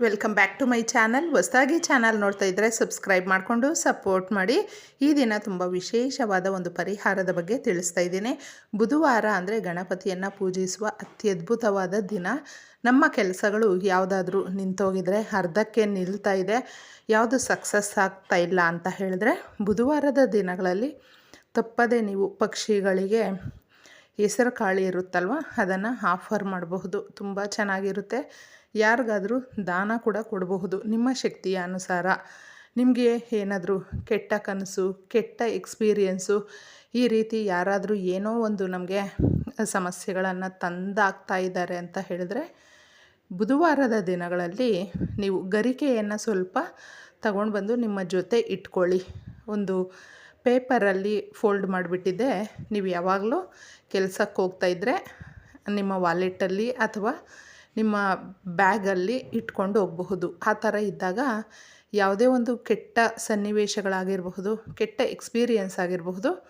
Welcome back to my channel ಹೊಸದಾಗಿ channel ನೋಡ್ತಾ ಇದ್ದರೆ ಸಬ್ಸ್ಕ್ರೈಬ್ ಮಾಡಿಕೊಂಡು ಸಪೋರ್ಟ್ ಮಾಡಿ. ಈ ದಿನ ತುಂಬ ವಿಶೇಷವಾದ ಒಂದು ಪರಿಹಾರದ ಬಗ್ಗೆ ತಿಳಿಸ್ತಾ ಇದ್ದೀನಿ. ಬುಧವಾರ ಅಂದರೆ ಗಣಪತಿಯನ್ನು ಪೂಜಿಸುವ ಅತ್ಯದ್ಭುತವಾದ ದಿನ. ನಮ್ಮ ಕೆಲಸಗಳು ಯಾವುದಾದ್ರೂ ನಿಂತೋಗಿದರೆ, ಅರ್ಧಕ್ಕೆ ನಿಲ್ತಾ ಇದೆ. ಯಾವುದು ಸಕ್ಸಸ್ ಆಗ್ತಾ ಇಲ್ಲ ಅಂತ ಹೇಳಿದ್ರೆ, ಬುಧವಾರದ ದಿನಗಳಲ್ಲಿ ತಪ್ಪದೇ ನೀವು ಪಕ್ಷಿಗಳಿಗೆ ಹೆಸರು ಕಾಳಿ ಇರುತ್ತಲ್ವ, ಅದನ್ನು ಆಫರ್ ಮಾಡಬಹುದು. ತುಂಬ ಚೆನ್ನಾಗಿರುತ್ತೆ. ಯಾರಿಗಾದರೂ ದಾನ ಕೂಡ ಕೊಡಬಹುದು. ನಿಮ್ಮ ಶಕ್ತಿಯ ಅನುಸಾರ. ನಿಮಗೆ ಏನಾದರೂ ಕೆಟ್ಟ ಕನಸು, ಕೆಟ್ಟ ಎಕ್ಸ್ಪೀರಿಯೆನ್ಸು, ಈ ರೀತಿ ಯಾರಾದರೂ ಏನೋ ಒಂದು ನಮಗೆ ಸಮಸ್ಯೆಗಳನ್ನು ತಂದಾಗ್ತಾ ಇದ್ದಾರೆ ಅಂತ ಹೇಳಿದ್ರೆ, ಬುಧವಾರದ ದಿನಗಳಲ್ಲಿ ನೀವು ಗರಿಕೆಯನ್ನು ಸ್ವಲ್ಪ ತಗೊಂಡು ಬಂದು ನಿಮ್ಮ ಜೊತೆ ಇಟ್ಕೊಳ್ಳಿ. ಒಂದು ಪೇಪರಲ್ಲಿ ಫೋಲ್ಡ್ ಮಾಡಿಬಿಟ್ಟಿದ್ದೆ. ನೀವು ಯಾವಾಗಲೂ ಕೆಲಸಕ್ಕೆ ಹೋಗ್ತಾಯಿದ್ರೆ ನಿಮ್ಮ ವಾಲೆಟಲ್ಲಿ ಅಥವಾ ನಿಮ್ಮ ಬ್ಯಾಗಲ್ಲಿ ಇಟ್ಕೊಂಡು ಹೋಗಬಹುದು. ಆ ಥರ ಇದ್ದಾಗ ಯಾವುದೇ ಒಂದು ಕೆಟ್ಟ ಸನ್ನಿವೇಶಗಳಾಗಿರಬಹುದು, ಕೆಟ್ಟ ಎಕ್ಸ್ಪೀರಿಯೆನ್ಸ್ ಆಗಿರಬಹುದು,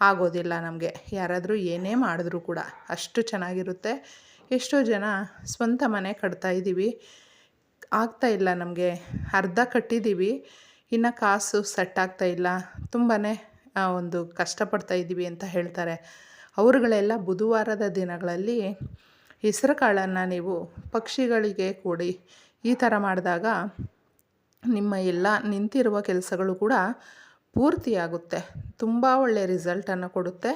ಆಗೋದಿಲ್ಲ ನಮಗೆ. ಯಾರಾದರೂ ಏನೇ ಮಾಡಿದ್ರೂ ಕೂಡ ಅಷ್ಟು ಚೆನ್ನಾಗಿರುತ್ತೆ. ಎಷ್ಟೋ ಜನ ಸ್ವಂತ ಮನೆ ಕಟ್ತಾ ಇದ್ದೀವಿ. ಆಗ್ತಾ ಇಲ್ಲ ನಮಗೆ. ಅರ್ಧ ಕಟ್ಟಿದ್ದೀವಿ. ಇನ್ನು ಕಾಸು ಸೆಟ್ ಆಗ್ತಾ ಇಲ್ಲ. ತುಂಬಾ ಒಂದು ಕಷ್ಟಪಡ್ತಾ ಇದ್ದೀವಿ ಅಂತ ಹೇಳ್ತಾರೆ. ಅವರುಗಳೆಲ್ಲ ಬುಧವಾರದ ದಿನಗಳಲ್ಲಿ ಹೆಸರು ಕಾಳನ್ನು ನೀವು ಪಕ್ಷಿಗಳಿಗೆ ಕೊಡಿ ಈ ಥರ ಮಾಡಿದಾಗ ನಿಮ್ಮ ಎಲ್ಲ ನಿಂತಿರುವ ಕೆಲಸಗಳು ಕೂಡ ಪೂರ್ತಿಯಾಗುತ್ತೆ. ತುಂಬ ಒಳ್ಳೆಯ ರಿಸಲ್ಟನ್ನು ಕೊಡುತ್ತೆ.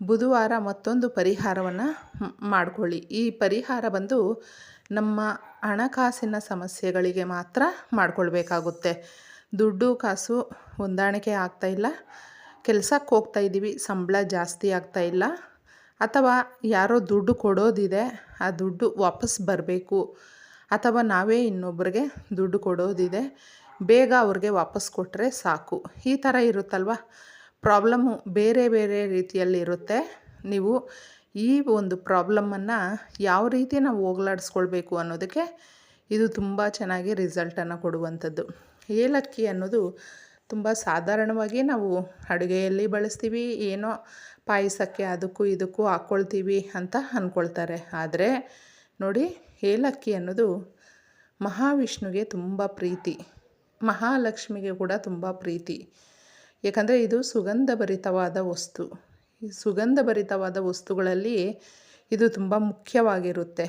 ಬುಧವಾರ ಮತ್ತೊಂದು ಪರಿಹಾರವನ್ನು ಮಾಡ್ಕೊಳ್ಳಿ. ಈ ಪರಿಹಾರ ಬಂದು ನಮ್ಮ ಹಣಕಾಸಿನ ಸಮಸ್ಯೆಗಳಿಗೆ ಮಾತ್ರ ಮಾಡಿಕೊಳ್ಬೇಕಾಗುತ್ತೆ. ದುಡ್ಡು, ಕಾಸು ಹೊಂದಾಣಿಕೆ ಆಗ್ತಾಯಿಲ್ಲ ಕೆಲಸಕ್ಕೆ ಹೋಗ್ತಾ ಇದ್ದೀವಿ. ಸಂಬಳ ಜಾಸ್ತಿ ಆಗ್ತಾಯಿಲ್ಲ ಅಥವಾ ಯಾರೋ ದುಡ್ಡು ಕೊಡೋದಿದೆ, ಆ ದುಡ್ಡು ವಾಪಸ್ ಬರಬೇಕು. ಅಥವಾ ನಾವೇ ಇನ್ನೊಬ್ಬರಿಗೆ ದುಡ್ಡು ಕೊಡೋದಿದೆ, ಬೇಗ ಅವ್ರಿಗೆ ವಾಪಸ್ ಕೊಟ್ಟರೆ ಸಾಕು. ಈ ಥರ ಇರುತ್ತಲ್ವ? ಪ್ರಾಬ್ಲಮ್ಮು ಬೇರೆ ಬೇರೆ ರೀತಿಯಲ್ಲಿರುತ್ತೆ ನೀವು ಈ ಒಂದು ಪ್ರಾಬ್ಲಮ್ಮನ್ನು ಯಾವ ರೀತಿ ನಾವು ಹೋಗ್ಲಾಡಿಸ್ಕೊಳ್ಬೇಕು ಅನ್ನೋದಕ್ಕೆ ಇದು ತುಂಬ ಚೆನ್ನಾಗಿ ರಿಸಲ್ಟನ್ನು ಕೊಡುವಂಥದ್ದು. ಏಲಕ್ಕಿ ಅನ್ನೋದು ತುಂಬ ಸಾಧಾರಣವಾಗಿ ನಾವು ಅಡುಗೆಯಲ್ಲಿ ಬಳಸ್ತೀವಿ, ಏನೋ ಪಾಯಸಕ್ಕೆ ಅದಕ್ಕೂ ಇದಕ್ಕೂ ಹಾಕ್ಕೊಳ್ತೀವಿ ಅಂತ ಅಂದ್ಕೊಳ್ತಾರೆ ಆದರೆ ನೋಡಿ, ಏಲಕ್ಕಿ ಅನ್ನೋದು ಮಹಾವಿಷ್ಣುಗೆ ತುಂಬ ಪ್ರೀತಿ, ಮಹಾಲಕ್ಷ್ಮಿಗೆ ಕೂಡ ತುಂಬ ಪ್ರೀತಿ. ಏಕೆಂದರೆ ಇದು ಸುಗಂಧಭರಿತವಾದ ವಸ್ತು. ಈ ಸುಗಂಧಭರಿತವಾದ ವಸ್ತುಗಳಲ್ಲಿ ಇದು ತುಂಬ ಮುಖ್ಯವಾಗಿರುತ್ತೆ.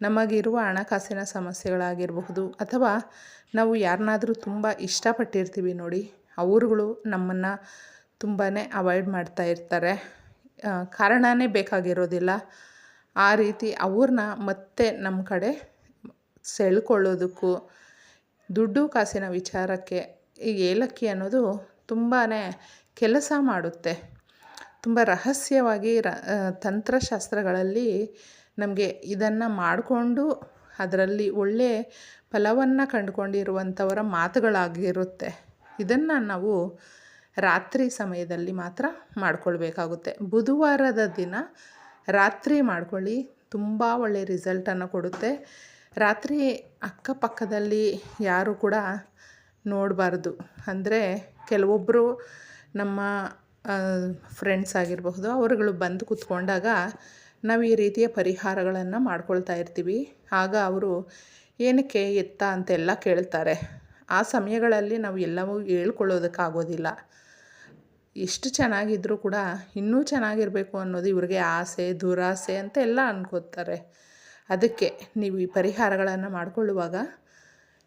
ನಮಗಿರುವ ಹಣಕಾಸಿನ ಸಮಸ್ಯೆಗಳಾಗಿರಬಹುದು ಅಥವಾ ನಾವು ಯಾರನ್ನಾದರೂ ತುಂಬ ಇಷ್ಟಪಟ್ಟಿರ್ತೀವಿ ನೋಡಿ, ಅವರುಗಳು ನಮ್ಮನ್ನು ತುಂಬಾ ಅವಾಯ್ಡ್ ಮಾಡ್ತಾ ಇರ್ತಾರೆ. ಕಾರಣವೇ ಬೇಕಾಗಿರೋದಿಲ್ಲ. ಆ ರೀತಿ ಅವ್ರನ್ನ ಮತ್ತೆ ನಮ್ಮ ಕಡೆ ಸೆಳ್ಕೊಳ್ಳೋದಕ್ಕೂ, ದುಡ್ಡು ಕಾಸಿನ ವಿಚಾರಕ್ಕೆ ಈ ಏಲಕ್ಕಿ ಅನ್ನೋದು ತುಂಬಾ ಕೆಲಸ ಮಾಡುತ್ತೆ. ತುಂಬ ರಹಸ್ಯವಾಗಿ ರ ತಂತ್ರಶಾಸ್ತ್ರಗಳಲ್ಲಿ ನಮಗೆ ಇದನ್ನು ಮಾಡಿಕೊಂಡು ಅದರಲ್ಲಿ ಒಳ್ಳೆಯ ಫಲವನ್ನು ಕಂಡುಕೊಂಡಿರುವಂಥವರ ಮಾತುಗಳಾಗಿರುತ್ತೆ. ಇದನ್ನು ನಾವು ರಾತ್ರಿ ಸಮಯದಲ್ಲಿ ಮಾತ್ರ ಮಾಡಿಕೊಳ್ಬೇಕಾಗುತ್ತೆ. ಬುಧವಾರದ ದಿನ ರಾತ್ರಿ ಮಾಡ್ಕೊಳ್ಳಿ, ತುಂಬ ಒಳ್ಳೆಯ ರಿಸಲ್ಟನ್ನು ಕೊಡುತ್ತೆ. ರಾತ್ರಿ ಅಕ್ಕಪಕ್ಕದಲ್ಲಿ ಯಾರು ಕೂಡ ನೋಡಬಾರ್ದು. ಅಂದರೆ ಕೆಲವೊಬ್ಬರು ನಮ್ಮ ಫ್ರೆಂಡ್ಸ್ ಆಗಿರಬಹುದು, ಅವರುಗಳು ಬಂದು ಕೂತ್ಕೊಂಡಾಗ ನಾವು ಈ ರೀತಿಯ ಪರಿಹಾರಗಳನ್ನು ಮಾಡ್ಕೊಳ್ತಾ ಇರ್ತೀವಿ. ಆಗ ಅವರು ಏನಕ್ಕೆ ಎತ್ತ ಅಂತೆಲ್ಲ ಕೇಳ್ತಾರೆ. ಆ ಸಮಯಗಳಲ್ಲಿ ನಾವು ಎಲ್ಲವೂ ಹೇಳ್ಕೊಳ್ಳೋದಕ್ಕಾಗೋದಿಲ್ಲ. ಎಷ್ಟು ಚೆನ್ನಾಗಿದ್ದರೂ ಕೂಡ ಇನ್ನೂ ಚೆನ್ನಾಗಿರಬೇಕು ಅನ್ನೋದು ಇವ್ರಿಗೆ ಆಸೆ, ದುರಾಸೆ ಅಂತ ಎಲ್ಲ ಅನ್ಕೋತಾರೆ. ಅದಕ್ಕೆ ನೀವು ಈ ಪರಿಹಾರಗಳನ್ನು ಮಾಡಿಕೊಳ್ಳುವಾಗ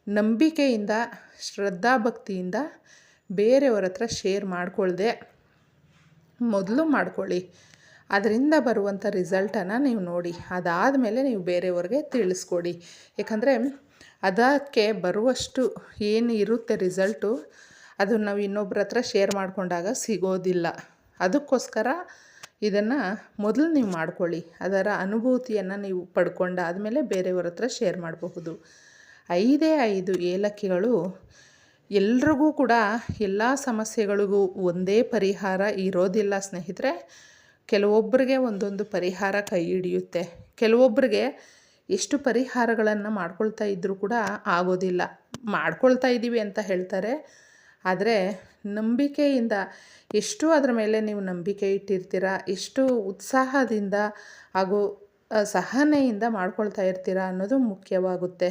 ನಂಬಿಕೆಯಿಂದ, ಶ್ರದ್ಧಾಭಕ್ತಿಯಿಂದ ಬೇರೆಯವರ ಹತ್ರ ಶೇರ್ ಮಾಡಿಕೊಳ್ಳದೆ ಮೊದಲು ಮಾಡ್ಕೊಳ್ಳಿ. ಅದರಿಂದ ಬರುವಂಥ ರಿಸಲ್ಟನ್ನು ನೀವು ನೋಡಿ. ಅದಾದ ಮೇಲೆ ನೀವು ಬೇರೆಯವ್ರಿಗೆ ತಿಳಿಸ್ಕೊಡಿ. ಯಾಕಂದರೆ ಅದಕ್ಕೆ ಬರುವಷ್ಟು ಏನು ಇರುತ್ತೆ ರಿಸಲ್ಟು, ಅದು ನಾವು ಇನ್ನೊಬ್ರ ಹತ್ರ ಶೇರ್ ಮಾಡಿಕೊಂಡಾಗ ಸಿಗೋದಿಲ್ಲ. ಅದಕ್ಕೋಸ್ಕರ ಇದನ್ನು ಮೊದಲು ನೀವು ಮಾಡ್ಕೊಳ್ಳಿ. ಅದರ ಅನುಭೂತಿಯನ್ನು ನೀವು ಪಡ್ಕೊಂಡಾದಮೇಲೆ ಬೇರೆಯವ್ರ ಹತ್ರ ಶೇರ್ ಮಾಡಬಹುದು. ಐದೇ ಐದು ಏಲಕ್ಕಿಗಳು ಎಲ್ರಿಗೂ ಕೂಡ ಎಲ್ಲ ಸಮಸ್ಯೆಗಳಿಗೂ ಒಂದೇ ಪರಿಹಾರ ಇರೋದಿಲ್ಲ ಸ್ನೇಹಿತರೆ. ಕೆಲವೊಬ್ಬರಿಗೆ ಒಂದೊಂದು ಪರಿಹಾರ ಕೈ ಹಿಡಿಯುತ್ತೆ. ಕೆಲವೊಬ್ಬರಿಗೆ ಎಷ್ಟು ಪರಿಹಾರಗಳನ್ನು ಮಾಡ್ಕೊಳ್ತಾ ಇದ್ದರೂ ಕೂಡ ಆಗೋದಿಲ್ಲ. ಮಾಡ್ಕೊಳ್ತಾ ಇದ್ದೀವಿ ಅಂತ ಹೇಳ್ತಾರೆ. ಆದರೆ ನಂಬಿಕೆಯಿಂದ ಎಷ್ಟು ಅದರ ಮೇಲೆ ನೀವು ನಂಬಿಕೆ ಇಟ್ಟಿರ್ತೀರಾ? ಎಷ್ಟು ಉತ್ಸಾಹದಿಂದ ಹಾಗೂ ಸಹನೆಯಿಂದ ಮಾಡ್ಕೊಳ್ತಾ ಇರ್ತೀರಾ ಅನ್ನೋದು ಮುಖ್ಯವಾಗುತ್ತೆ.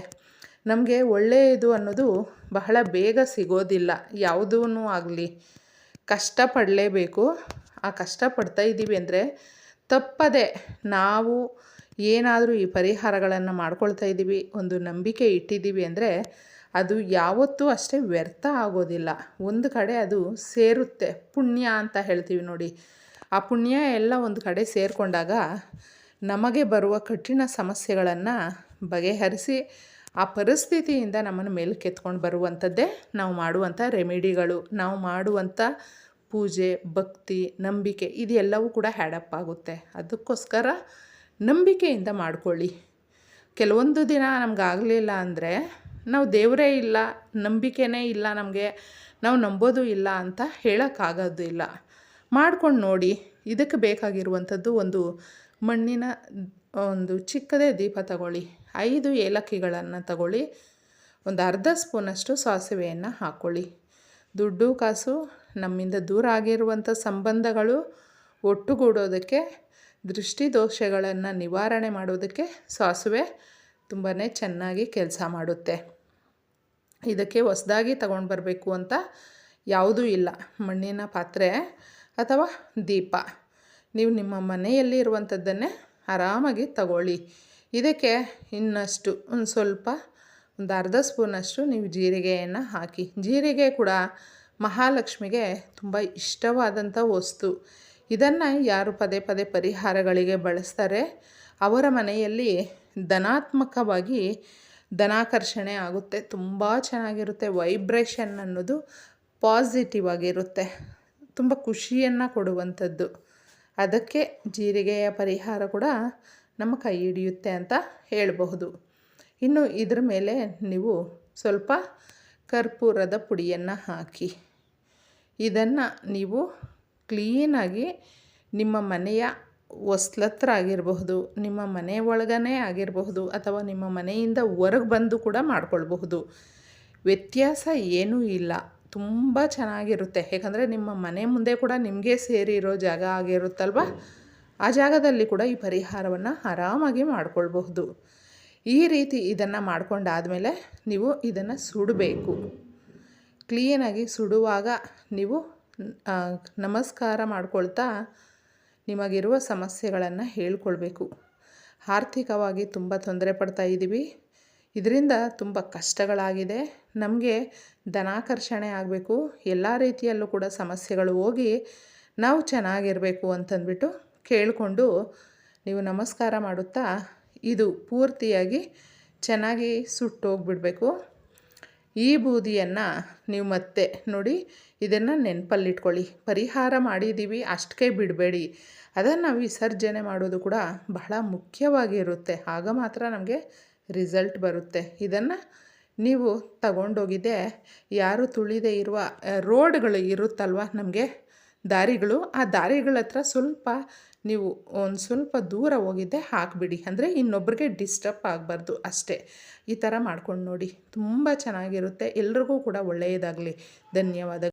ನಮಗೆ ಒಳ್ಳೆಯದು ಅನ್ನೋದು ಬಹಳ ಬೇಗ ಸಿಗೋದಿಲ್ಲ. ಯಾವುದೂ ಆಗಲಿ. ಕಷ್ಟಪಡಲೇಬೇಕು. ಆ ಕಷ್ಟಪಡ್ತಾ ಇದ್ದೀವಿ ಅಂದರೆ ತಪ್ಪದೆ ನಾವು ಏನಾದರೂ ಈ ಪರಿಹಾರಗಳನ್ನು ಮಾಡ್ಕೊಳ್ತಾ ಇದ್ದೀವಿ, ಒಂದು ನಂಬಿಕೆ ಇಟ್ಟಿದ್ದೀವಿ ಅಂದರೆ ಅದು ಯಾವತ್ತೂ ಅಷ್ಟೇ ವ್ಯರ್ಥ ಆಗೋದಿಲ್ಲ. ಒಂದು ಕಡೆ ಅದು ಸೇರುತ್ತೆ, ಪುಣ್ಯ ಅಂತ ಹೇಳ್ತೀವಿ ನೋಡಿ. ಆ ಪುಣ್ಯ ಎಲ್ಲ ಒಂದು ಕಡೆ ಸೇರಿಕೊಂಡಾಗ ನಮಗೆ ಬರುವ ಕಠಿಣ ಸಮಸ್ಯೆಗಳನ್ನು ಬಗೆಹರಿಸಿ ಆ ಪರಿಸ್ಥಿತಿಯಿಂದ ನಮ್ಮನ್ನು ಮೇಲಕ್ಕೆ ಎತ್ಕೊಂಡು ಬರುವಂಥದ್ದೇ ನಾವು ಮಾಡುವಂಥ ರೆಮಿಡಿಗಳು. ನಾವು ಮಾಡುವಂಥ ಪೂಜೆ, ಭಕ್ತಿ, ನಂಬಿಕೆ ಇದೆಲ್ಲವೂ ಕೂಡ ಹ್ಯಾಡಪ್ ಆಗುತ್ತೆ. ಅದಕ್ಕೋಸ್ಕರ ನಂಬಿಕೆಯಿಂದ ಮಾಡ್ಕೊಳ್ಳಿ. ಕೆಲವೊಂದು ದಿನ ನಮಗಾಗಲಿಲ್ಲ ಅಂದರೆ ನಾವು ದೇವರೇ ಇಲ್ಲ, ನಂಬಿಕೆನೇ ಇಲ್ಲ ನಮಗೆ, ನಾವು ನಂಬೋದು ಇಲ್ಲ ಅಂತ ಹೇಳೋಕ್ಕಾಗೋದಿಲ್ಲ ಮಾಡ್ಕೊಂಡು ನೋಡಿ, ಇದಕ್ಕೆ ಬೇಕಾಗಿರುವಂಥದ್ದು ಒಂದು ಮಣ್ಣಿನ, ಒಂದು ಚಿಕ್ಕದೇ ದೀಪ ತಗೊಳ್ಳಿ. ಐದು ಏಲಕ್ಕಿಗಳನ್ನು ತಗೊಳ್ಳಿ. ಒಂದು ಅರ್ಧ ಸ್ಪೂನಷ್ಟು ಸಾಸಿವೆಯನ್ನು ಹಾಕ್ಕೊಳ್ಳಿ ದುಡ್ಡು, ಕಾಸು ನಮ್ಮಿಂದ ದೂರ ಆಗಿರುವಂಥ ಸಂಬಂಧಗಳು ಒಟ್ಟುಗೂಡೋದಕ್ಕೆ ದೃಷ್ಟಿ ದೋಷಗಳನ್ನು ನಿವಾರಣೆ ಮಾಡೋದಕ್ಕೆ ಸಾಸಿವೆ ತುಂಬಾ ಚೆನ್ನಾಗಿ ಕೆಲಸ ಮಾಡುತ್ತೆ. ಇದಕ್ಕೆ ಹೊಸದಾಗಿ ತಗೊಂಡು ಬರಬೇಕು ಅಂತ ಯಾವುದೂ ಇಲ್ಲ. ಮಣ್ಣಿನ ಪಾತ್ರೆ ಅಥವಾ ದೀಪ. ನೀವು ನಿಮ್ಮ ಮನೆಯಲ್ಲಿ ಇರುವಂಥದ್ದನ್ನೇ ಆರಾಮಾಗಿ ತಗೊಳ್ಳಿ. ಇದಕ್ಕೆ ಇನ್ನಷ್ಟು, ಒಂದು ಸ್ವಲ್ಪ, ಒಂದು ಅರ್ಧ ಸ್ಪೂನಷ್ಟು ನೀವು ಜೀರಿಗೆಯನ್ನು ಹಾಕಿ. ಜೀರಿಗೆ ಕೂಡ ಮಹಾಲಕ್ಷ್ಮಿಗೆ ತುಂಬ ಇಷ್ಟವಾದಂಥ ವಸ್ತು. ಇದನ್ನು ಯಾರು ಪದೇ ಪದೇ ಪರಿಹಾರಗಳಿಗೆ ಬಳಸ್ತಾರೆ. ಅವರ ಮನೆಯಲ್ಲಿ ಧನಾತ್ಮಕವಾಗಿ ಧನಾಕರ್ಷಣೆ ಆಗುತ್ತೆ. ತುಂಬ ಚೆನ್ನಾಗಿರುತ್ತೆ. ವೈಬ್ರೇಷನ್ ಅನ್ನೋದು ಪಾಸಿಟಿವ್ ಆಗಿರುತ್ತೆ. ತುಂಬ ಖುಷಿಯನ್ನು ಕೊಡುವಂಥದ್ದು. ಅದಕ್ಕೆ ಜೀರಿಗೆಯ ಪರಿಹಾರ ಕೂಡ ನಮ್ಮ ಕೈ ಹಿಡಿಯುತ್ತೆ ಅಂತ ಹೇಳಬಹುದು. ಇನ್ನು ಇದರ ಮೇಲೆ ನೀವು ಸ್ವಲ್ಪ ಕರ್ಪೂರದ ಪುಡಿಯನ್ನು ಹಾಕಿ. ಇದನ್ನು ನೀವು ಕ್ಲೀನಾಗಿ ನಿಮ್ಮ ಮನೆಯ ಹೊಸ್ಲತ್ರ ಆಗಿರಬಹುದು ನಿಮ್ಮ ಮನೆ ಒಳಗನೇ ಆಗಿರಬಹುದು ಅಥವಾ ನಿಮ್ಮ ಮನೆಯಿಂದ ಹೊರಗೆ ಬಂದು ಕೂಡ ಮಾಡ್ಕೊಳ್ಬಹುದು. ವ್ಯತ್ಯಾಸ ಏನೂ ಇಲ್ಲ. ತುಂಬ ಚೆನ್ನಾಗಿರುತ್ತೆ. ಯಾಕಂದರೆ ನಿಮ್ಮ ಮನೆ ಮುಂದೆ ಕೂಡ ನಿಮಗೆ ಸೇರಿರೋ ಜಾಗ ಆಗಿರುತ್ತಲ್ವ? ಆ ಜಾಗದಲ್ಲಿ ಕೂಡ ಈ ಪರಿಹಾರವನ್ನು ಆರಾಮಾಗಿ ಮಾಡಿಕೊಳ್ಬಹುದು. ಈ ರೀತಿ ಇದನ್ನು ಮಾಡ್ಕೊಂಡಾದಮೇಲೆ ನೀವು ಇದನ್ನು ಸುಡಬೇಕು. ಕ್ಲೀನಾಗಿ ಸುಡುವಾಗ ನೀವು ನಮಸ್ಕಾರ ಮಾಡಿಕೊಳ್ತಾ ನಿಮಗಿರುವ ಸಮಸ್ಯೆಗಳನ್ನು ಹೇಳ್ಕೊಳ್ಬೇಕು. ಆರ್ಥಿಕವಾಗಿ ತುಂಬ ತೊಂದರೆ ಪಡ್ತಾ ಇದ್ದೀವಿ ಇದರಿಂದ ತುಂಬ ಕಷ್ಟಗಳಾಗಿದೆ. ನಮಗೆ ಧನಾಕರ್ಷಣೆ ಆಗಬೇಕು. ಎಲ್ಲ ರೀತಿಯಲ್ಲೂ ಕೂಡ ಸಮಸ್ಯೆಗಳು ಹೋಗಿ ನಾವು ಚೆನ್ನಾಗಿರಬೇಕು ಅಂತಂದ್ಬಿಟ್ಟು ಕೇಳಿಕೊಂಡು ನೀವು ನಮಸ್ಕಾರ ಮಾಡುತ್ತಾ ಇದು ಪೂರ್ತಿಯಾಗಿ ಚೆನ್ನಾಗಿ ಸುಟ್ಟೋಗ್ಬಿಡಬೇಕು. ಈ ಬೂದಿಯನ್ನು ನೀವು ಮತ್ತೆ ನೋಡಿ, ಇದನ್ನು ನೆನಪಲ್ಲಿಟ್ಕೊಳ್ಳಿ. ಪರಿಹಾರ ಮಾಡಿದ್ದೀವಿ ಅಷ್ಟಕ್ಕೆ ಬಿಡಬೇಡಿ. ಅದನ್ನು ವಿಸರ್ಜನೆ ಮಾಡೋದು ಕೂಡ ಬಹಳ ಮುಖ್ಯವಾಗಿರುತ್ತೆ. ಆಗ ಮಾತ್ರ ನಮಗೆ ರಿಸಲ್ಟ್ ಬರುತ್ತೆ. ಇದನ್ನು ನೀವು ತಗೊಂಡೋಗಿದ್ದೆ, ಯಾರು ತುಳಿದೇ ಇರುವ ರೋಡ್ಗಳು ಇರುತ್ತಲ್ವ ನಮಗೆ ದಾರಿಗಳು, ಆ ದಾರಿಗಳ ಹತ್ರ ಸ್ವಲ್ಪ ನೀವು ಒಂದು ಸ್ವಲ್ಪ ದೂರ ಹೋಗಿದ್ದೆ ಹಾಕಿಬಿಡಿ. ಅಂದರೆ ಇನ್ನೊಬ್ರಿಗೆ ಡಿಸ್ಟರ್ಬ್ ಆಗಬಾರ್ದು ಅಷ್ಟೇ. ಈ ಥರ ಮಾಡ್ಕೊಂಡು ನೋಡಿ. ತುಂಬ ಚೆನ್ನಾಗಿರುತ್ತೆ. ಎಲ್ರಿಗೂ ಕೂಡ ಒಳ್ಳೆಯದಾಗಲಿ. ಧನ್ಯವಾದ.